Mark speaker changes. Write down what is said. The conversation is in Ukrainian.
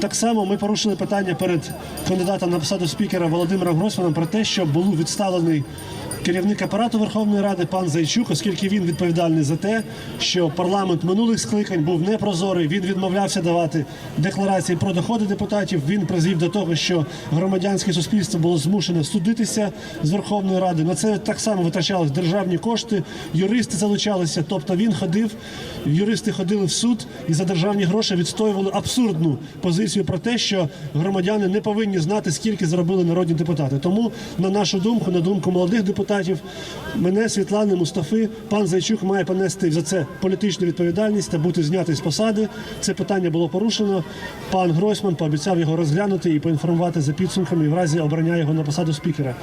Speaker 1: Так само ми порушили питання перед кандидатом на посаду спікера Володимиром Гросманом про те, що був відставлений керівник апарату Верховної Ради пан Зайчук, оскільки він відповідальний за те, що парламент минулих скликань був непрозорий. Він відмовлявся давати декларації про доходи депутатів. Він призвів до того, що громадянське суспільство було змушене судитися з Верховної Ради. На це так само витрачались державні кошти, юристи залучалися. Тобто він ходив, юристи ходили в суд і за державні гроші відстоювали абсурдну позицію про те, що громадяни не повинні знати, скільки заробили народні депутати. Тому, на нашу думку, на думку молодих депутатів, мене Світлани Мустафи, пан Зайчук має понести за це політичну відповідальність та бути знятий з посади. Це питання було порушено. Пан Гройсман пообіцяв його розглянути і поінформувати за підсумками в разі обрання його на посаду спікера.